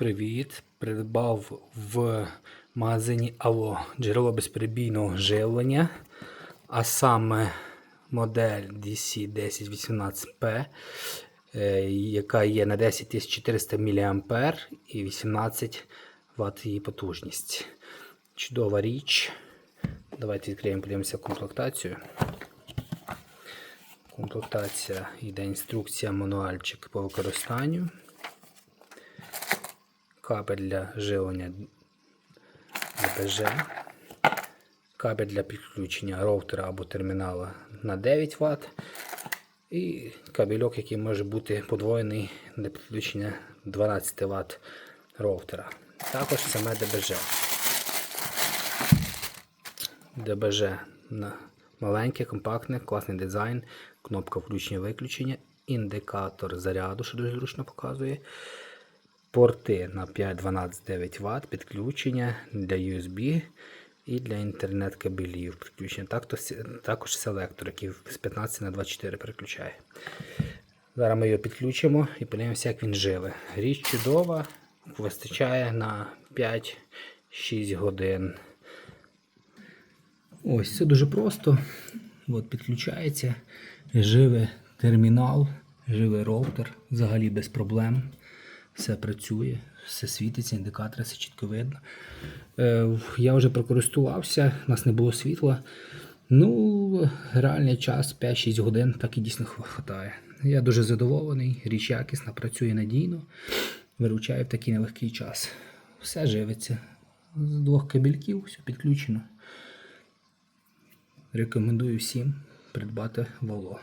Привіт! Придбав в магазині Ало джерело безперебійного живлення, а саме модель DC1018P, е, яка є на 10400 мА і 18 Вт її потужність. Чудова річ. Давайте відкриємо, подивимося комплектацію. Комплектація йде інструкція, мануальчик по використанню кабель для живлення ДБЖ, кабель для підключення роутера або термінала на 9 Вт і кабельок, який може бути подвоєний для підключення 12 Вт роутера. Також саме ДБЖ. ДБЖ маленьке, компактне, класний дизайн, кнопка включення-виключення, індикатор заряду, що дуже зручно показує. Порти на 5, 12, 9 Вт, підключення для USB і для інтернет-кабелів підключення. Також селектор, який з 15 на 24 переключає. Зараз ми його підключимо і подивимося, як він живе. Річ чудова, вистачає на 5-6 годин. Ось це дуже просто. От Підключається, живе термінал, живе роутер, взагалі без проблем. Все працює, все світиться, індикатори, все чітко видно. Е, я вже прокористувався, у нас не було світла. Ну, реальний час 5-6 годин, так і дійсно вистачає. Я дуже задоволений, річ якісна, працює надійно, виручає в такий нелегкий час. Все живиться. З двох кабельків, все підключено. Рекомендую всім придбати Воло.